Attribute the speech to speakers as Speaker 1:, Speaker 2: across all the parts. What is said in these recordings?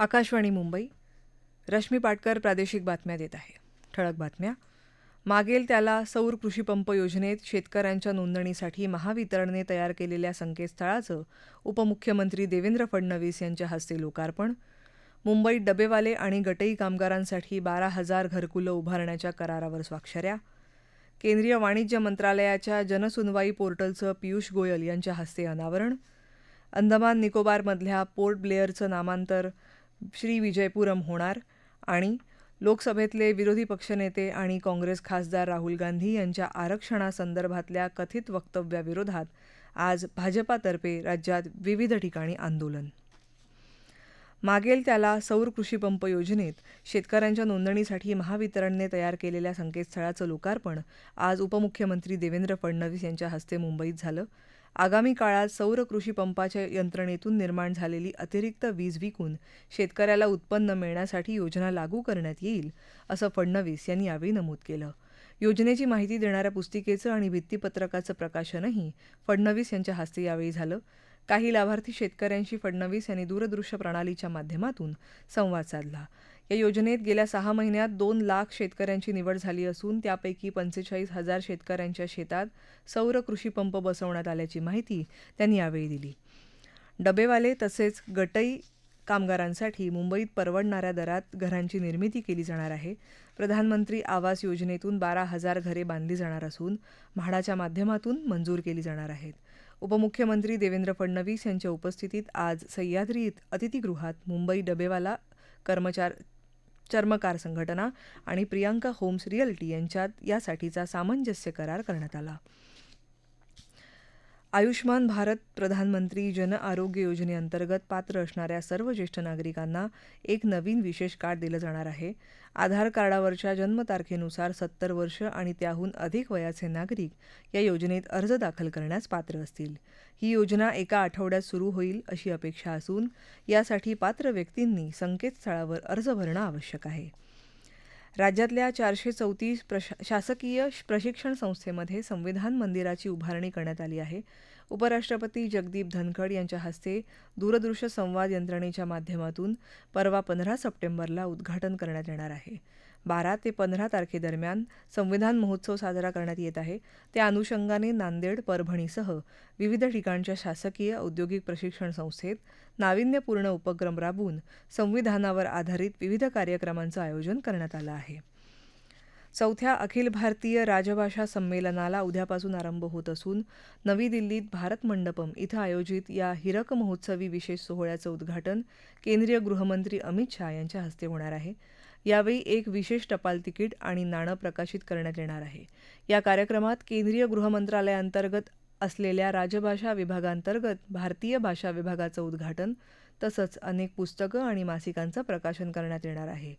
Speaker 1: आकाशवाणी मुंबई रश्मी पाटकर प्रादेशिक बातम्या देत आहे ठळक बातम्या मागेल त्याला सौर कृषीपंप योजनेत शेतकऱ्यांच्या नोंदणीसाठी महावितरणने तयार केलेल्या संकेतस्थळाचं उपमुख्यमंत्री देवेंद्र फडणवीस यांच्या हस्ते लोकार्पण मुंबईत डबेवाले आणि गटई कामगारांसाठी बारा हजार घरकुलं उभारण्याच्या करारावर स्वाक्षऱ्या केंद्रीय वाणिज्य मंत्रालयाच्या जनसुनवाई पोर्टलचं पियुष गोयल यांच्या हस्ते अनावरण अंदमान निकोबारमधल्या पोर्ट ब्लेअरचं नामांतर श्री विजयपुरम होणार आणि लोकसभेतले विरोधी पक्षनेते आणि काँग्रेस खासदार राहुल गांधी यांच्या आरक्षणासंदर्भातल्या कथित वक्तव्याविरोधात आज भाजपातर्फे राज्यात विविध ठिकाणी आंदोलन मागेल त्याला सौर पंप योजनेत शेतकऱ्यांच्या नोंदणीसाठी महावितरणने तयार केलेल्या संकेतस्थळाचं लोकार्पण आज उपमुख्यमंत्री देवेंद्र फडणवीस यांच्या हस्ते मुंबईत झालं आगामी काळात सौर कृषी पंपाच्या यंत्रणेतून निर्माण झालेली अतिरिक्त वीज विकून शेतकऱ्याला उत्पन्न मिळण्यासाठी योजना लागू करण्यात येईल असं फडणवीस यांनी यावेळी नमूद केलं योजनेची माहिती देणाऱ्या पुस्तिकेचं आणि भित्तीपत्रकाचं प्रकाशनही फडणवीस यांच्या हस्ते यावेळी झालं काही लाभार्थी शेतकऱ्यांशी फडणवीस यांनी दूरदृश्य प्रणालीच्या माध्यमातून संवाद साधला या योजनेत गेल्या सहा महिन्यात दोन लाख शेतकऱ्यांची निवड झाली असून त्यापैकी पंचेचाळीस हजार शेतकऱ्यांच्या शेतात सौर कृषी पंप बसवण्यात आल्याची माहिती त्यांनी यावेळी दिली डबेवाले तसेच गटई कामगारांसाठी मुंबईत परवडणाऱ्या दरात घरांची निर्मिती केली जाणार आहे प्रधानमंत्री आवास योजनेतून बारा हजार घरे बांधली जाणार असून म्हाडाच्या माध्यमातून मंजूर केली जाणार आहेत उपमुख्यमंत्री देवेंद्र फडणवीस यांच्या उपस्थितीत आज सह्याद्रीत अतिथीगृहात मुंबई डबेवाला कर्मचार चर्मकार संघटना आणि प्रियांका होम्स रिअल्टी यांच्यात यासाठीचा सामंजस्य करार करण्यात आला आयुष्मान भारत प्रधानमंत्री जन आरोग्य योजनेअंतर्गत पात्र असणाऱ्या सर्व ज्येष्ठ नागरिकांना एक नवीन विशेष कार्ड दिलं जाणार आहे आधार कार्डावरच्या जन्मतारखेनुसार सत्तर वर्ष आणि त्याहून अधिक वयाचे नागरिक या योजनेत अर्ज दाखल करण्यास पात्र असतील ही योजना एका आठवड्यात सुरू होईल अशी अपेक्षा असून यासाठी पात्र व्यक्तींनी संकेतस्थळावर अर्ज भरणं आवश्यक आहे राज्यातल्या चारशे चौतीस प्रशा शासकीय प्रशिक्षण संस्थेमध्ये संविधान मंदिराची उभारणी करण्यात आली आहे उपराष्ट्रपती जगदीप धनखड यांच्या हस्ते दूरदृश्य संवाद यंत्रणेच्या माध्यमातून परवा पंधरा सप्टेंबरला उद्घाटन करण्यात येणार आहे बारा ते पंधरा तारखेदरम्यान संविधान महोत्सव साजरा करण्यात येत आहे त्या अनुषंगाने नांदेड परभणीसह विविध ठिकाणच्या शासकीय औद्योगिक प्रशिक्षण संस्थेत नाविन्यपूर्ण उपक्रम राबवून संविधानावर आधारित विविध कार्यक्रमांचं आयोजन करण्यात आलं आहे चौथ्या अखिल भारतीय राजभाषा संमेलनाला उद्यापासून आरंभ होत असून नवी दिल्लीत भारत मंडपम इथं आयोजित या हिरक महोत्सवी विशेष सोहळ्याचं उद्घाटन केंद्रीय गृहमंत्री अमित शहा यांच्या हस्ते होणार आहे यावेळी एक विशेष टपाल तिकीट आणि नाणं प्रकाशित करण्यात येणार आहे या कार्यक्रमात केंद्रीय गृहमंत्रालयाअंतर्गत असलेल्या राजभाषा विभागांतर्गत भारतीय भाषा विभागाचं उद्घाटन तसंच अनेक पुस्तकं आणि मासिकांचं प्रकाशन करण्यात येणार आहे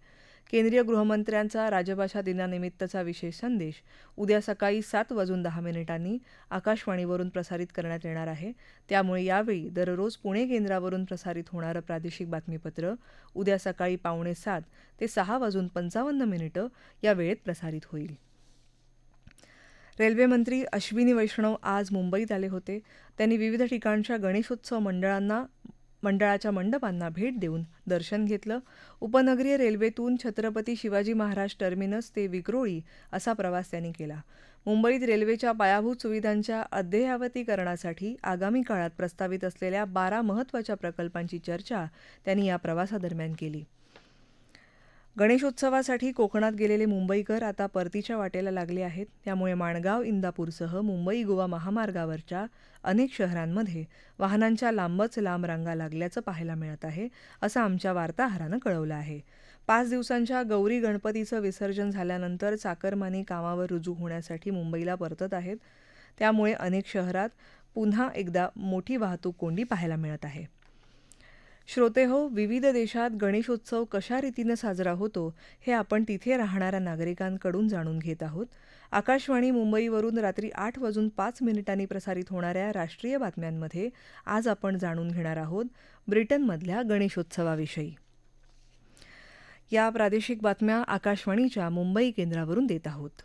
Speaker 1: केंद्रीय गृहमंत्र्यांचा राजभाषा दिनानिमित्तचा विशेष संदेश उद्या सकाळी सात वाजून दहा मिनिटांनी आकाशवाणीवरून प्रसारित करण्यात येणार आहे त्यामुळे यावेळी दररोज पुणे केंद्रावरून प्रसारित होणारं प्रादेशिक बातमीपत्र उद्या सकाळी पावणे सात ते सहा वाजून पंचावन्न मिनिटं या वेळेत प्रसारित होईल रेल्वेमंत्री अश्विनी वैष्णव आज मुंबईत आले होते त्यांनी विविध ठिकाणच्या गणेशोत्सव मंडळांना मंडळाच्या मंडपांना भेट देऊन दर्शन घेतलं उपनगरीय रेल्वेतून छत्रपती शिवाजी महाराज टर्मिनस ते विक्रोळी असा प्रवास त्यांनी केला मुंबईत रेल्वेच्या पायाभूत सुविधांच्या अद्ययावतीकरणासाठी आगामी काळात प्रस्तावित असलेल्या बारा महत्त्वाच्या प्रकल्पांची चर्चा त्यांनी या प्रवासादरम्यान केली गणेशोत्सवासाठी कोकणात गेलेले मुंबईकर आता परतीच्या वाटेला लागले आहेत त्यामुळे माणगाव इंदापूरसह मुंबई गोवा महामार्गावरच्या अनेक शहरांमध्ये वाहनांच्या लांबच लांब रांगा लागल्याचं पाहायला मिळत आहे असं आमच्या वार्ताहरानं कळवलं आहे पाच दिवसांच्या गौरी गणपतीचं विसर्जन झाल्यानंतर चाकरमानी कामावर रुजू होण्यासाठी मुंबईला परतत आहेत त्यामुळे अनेक शहरात पुन्हा एकदा मोठी वाहतूक कोंडी पाहायला मिळत आहे श्रोतेहो विविध देशात गणेशोत्सव कशा रीतीनं साजरा होतो हे आपण तिथे राहणाऱ्या नागरिकांकडून जाणून घेत आहोत आकाशवाणी मुंबईवरून रात्री आठ वाजून पाच मिनिटांनी प्रसारित होणाऱ्या राष्ट्रीय बातम्यांमध्ये आज आपण जाणून घेणार आहोत ब्रिटनमधल्या गणेशोत्सवाविषयी या प्रादेशिक बातम्या आकाशवाणीच्या मुंबई केंद्रावरून देत आहोत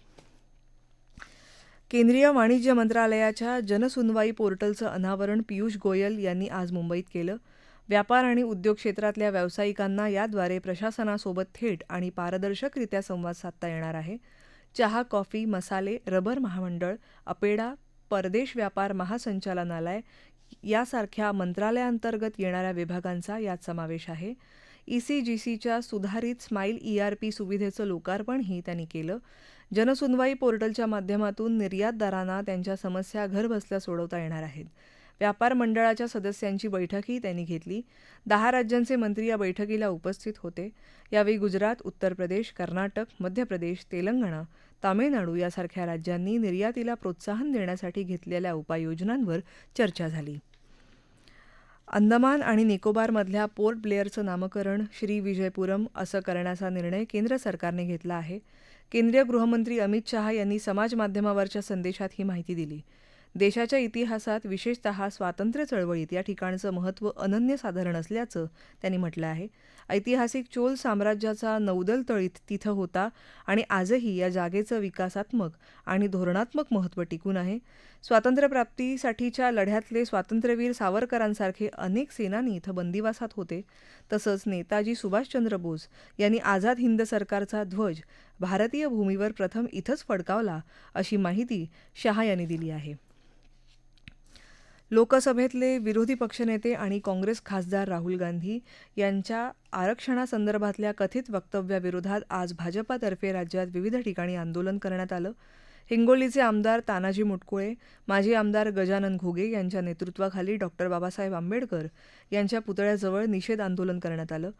Speaker 1: केंद्रीय वाणिज्य मंत्रालयाच्या जनसुनवाई पोर्टलचं अनावरण पियुष गोयल यांनी आज मुंबईत केलं व्यापार आणि उद्योग क्षेत्रातल्या व्यावसायिकांना याद्वारे प्रशासनासोबत थेट आणि पारदर्शकरित्या संवाद साधता येणार आहे चहा कॉफी मसाले रबर महामंडळ अपेडा परदेश व्यापार महासंचालनालय यासारख्या मंत्रालयांतर्गत येणाऱ्या विभागांचा यात समावेश आहे ईसीजीसीच्या सुधारित स्माईल पी सुविधेचं लोकार्पणही त्यांनी केलं जनसुनवाई पोर्टलच्या माध्यमातून निर्यातदारांना त्यांच्या समस्या घरबसल्या सोडवता येणार आहेत व्यापार मंडळाच्या सदस्यांची बैठकही त्यांनी घेतली दहा राज्यांचे मंत्री या बैठकीला उपस्थित होते यावेळी गुजरात उत्तर प्रदेश कर्नाटक मध्य प्रदेश तेलंगणा तामिळनाडू यासारख्या राज्यांनी निर्यातीला प्रोत्साहन देण्यासाठी घेतलेल्या उपाययोजनांवर चर्चा झाली अंदमान आणि निकोबारमधल्या पोर्ट ब्लेअरचं नामकरण श्री विजयपुरम असं करण्याचा निर्णय केंद्र सरकारने घेतला आहे केंद्रीय गृहमंत्री अमित शहा यांनी समाज माध्यमावरच्या संदेशात ही माहिती दिली देशाच्या इतिहासात विशेषतः स्वातंत्र्य चळवळीत या ठिकाणचं महत्त्व अनन्यसाधारण असल्याचं त्यांनी म्हटलं आहे ऐतिहासिक चोल साम्राज्याचा नौदल तळीत तिथं होता आणि आजही या जागेचं विकासात्मक आणि धोरणात्मक महत्त्व टिकून आहे स्वातंत्र्यप्राप्तीसाठीच्या लढ्यातले स्वातंत्र्यवीर सावरकरांसारखे अनेक सेनानी इथं बंदिवासात होते तसंच नेताजी सुभाषचंद्र बोस यांनी आझाद हिंद सरकारचा ध्वज भारतीय भूमीवर प्रथम इथंच फडकावला अशी माहिती शहा यांनी दिली आहे लोकसभेतले विरोधी पक्षनेते आणि काँग्रेस खासदार राहुल गांधी यांच्या आरक्षणासंदर्भातल्या कथित वक्तव्याविरोधात आज भाजपातर्फे राज्यात विविध ठिकाणी आंदोलन करण्यात आलं हिंगोलीचे आमदार तानाजी मुटकुळे माजी आमदार गजानन घोगे यांच्या नेतृत्वाखाली डॉक्टर बाबासाहेब आंबेडकर यांच्या पुतळ्याजवळ निषेध आंदोलन करण्यात आलं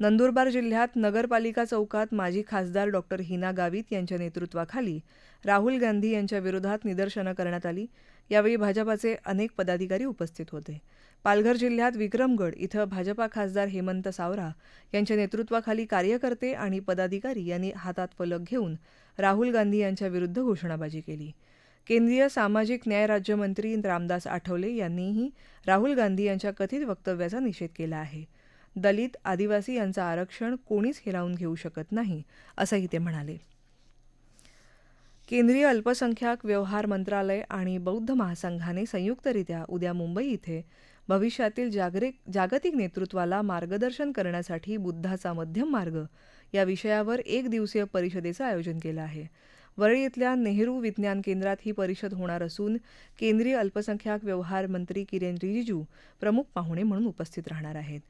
Speaker 1: नंदुरबार जिल्ह्यात नगरपालिका चौकात माजी खासदार डॉक्टर हिना गावित यांच्या नेतृत्वाखाली राहुल गांधी यांच्या विरोधात निदर्शनं करण्यात आली यावेळी भाजपाचे अनेक पदाधिकारी उपस्थित होते पालघर जिल्ह्यात विक्रमगड इथं भाजपा खासदार हेमंत सावरा यांच्या नेतृत्वाखाली कार्यकर्ते आणि पदाधिकारी यांनी हातात फलक घेऊन राहुल गांधी यांच्या विरुद्ध घोषणाबाजी केली केंद्रीय सामाजिक न्याय राज्यमंत्री रामदास आठवले यांनीही राहुल गांधी यांच्या कथित वक्तव्याचा निषेध केला आहे दलित आदिवासी यांचं आरक्षण कोणीच हिरावून घेऊ शकत नाही असंही ते म्हणाले केंद्रीय अल्पसंख्याक व्यवहार मंत्रालय आणि बौद्ध महासंघाने संयुक्तरित्या उद्या मुंबई इथे भविष्यातील जागरिक जागतिक नेतृत्वाला मार्गदर्शन करण्यासाठी बुद्धाचा मध्यम मार्ग या विषयावर एक दिवसीय परिषदेचं आयोजन केलं आहे वरळी इथल्या नेहरू विज्ञान केंद्रात ही परिषद होणार असून केंद्रीय अल्पसंख्याक व्यवहार मंत्री किरेन रिजिजू प्रमुख पाहुणे म्हणून उपस्थित राहणार आहेत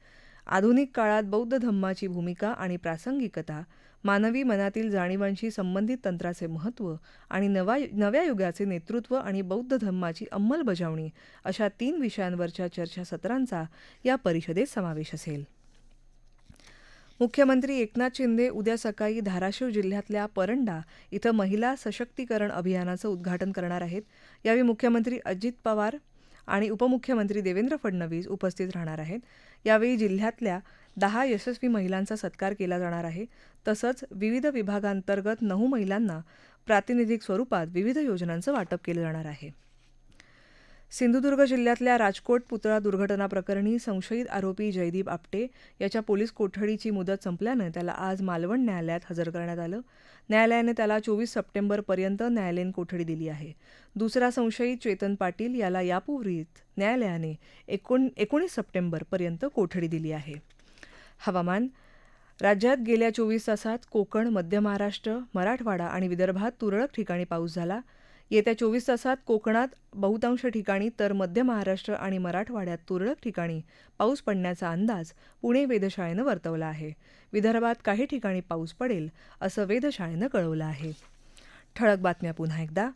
Speaker 1: आधुनिक काळात बौद्ध धम्माची भूमिका आणि प्रासंगिकता मानवी मनातील जाणीवांशी संबंधित तंत्राचे महत्त्व आणि नवा नव्या युगाचे नेतृत्व आणि बौद्ध धम्माची अंमलबजावणी अशा तीन विषयांवरच्या चर्चासत्रांचा या परिषदेत समावेश असेल मुख्यमंत्री एकनाथ शिंदे उद्या सकाळी धाराशिव जिल्ह्यातल्या परंडा इथं महिला सशक्तीकरण अभियानाचं उद्घाटन करणार आहेत यावेळी मुख्यमंत्री अजित पवार आणि उपमुख्यमंत्री देवेंद्र फडणवीस उपस्थित राहणार आहेत यावेळी जिल्ह्यातल्या दहा यशस्वी महिलांचा सत्कार केला जाणार आहे तसंच विविध विभागांतर्गत नऊ महिलांना प्रातिनिधिक स्वरूपात विविध योजनांचं वाटप केलं जाणार आहे सिंधुदुर्ग जिल्ह्यातल्या राजकोट पुतळा दुर्घटना प्रकरणी संशयित आरोपी जयदीप आपटे याच्या पोलीस कोठडीची मुदत संपल्यानं त्याला आज मालवण न्यायालयात हजर करण्यात आलं न्यायालयानं त्याला चोवीस सप्टेंबरपर्यंत न्यायालयीन कोठडी दिली आहे दुसरा संशयित चेतन पाटील याला यापूर्वीच न्यायालयाने एकोण एकोणीस सप्टेंबरपर्यंत कोठडी दिली आहे हवामान राज्यात गेल्या चोवीस तासात कोकण मध्य महाराष्ट्र मराठवाडा आणि विदर्भात तुरळक ठिकाणी पाऊस झाला येत्या चोवीस तासात कोकणात बहुतांश ठिकाणी तर मध्य महाराष्ट्र आणि मराठवाड्यात तुरळक ठिकाणी पाऊस पडण्याचा अंदाज पुणे वेधशाळेनं वर्तवला आहे विदर्भात काही ठिकाणी पाऊस पडेल असं वेधशाळेनं कळवलं आहे ठळक बातम्या पुन्हा एकदा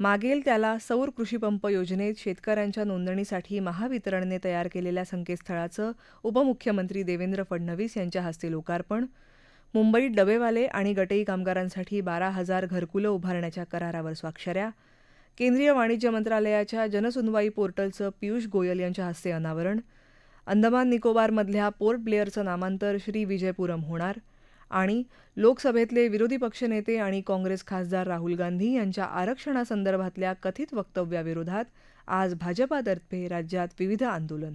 Speaker 1: मागेल त्याला सौर कृषीपंप योजनेत शेतकऱ्यांच्या नोंदणीसाठी महावितरणने तयार केलेल्या संकेतस्थळाचं उपमुख्यमंत्री देवेंद्र फडणवीस यांच्या हस्ते लोकार्पण मुंबईत डबेवाले आणि गटई कामगारांसाठी बारा हजार घरकुलं उभारण्याच्या करारावर स्वाक्षऱ्या केंद्रीय वाणिज्य मंत्रालयाच्या जनसुनवाई पोर्टलचं पियुष गोयल यांच्या हस्ते अनावरण अंदमान निकोबारमधल्या पोर्ट ब्लेअरचं नामांतर श्री विजयपुरम होणार आणि लोकसभेतले विरोधी पक्षनेते आणि काँग्रेस खासदार राहुल गांधी यांच्या आरक्षणासंदर्भातल्या कथित वक्तव्याविरोधात आज भाजपातर्फे राज्यात विविध आंदोलन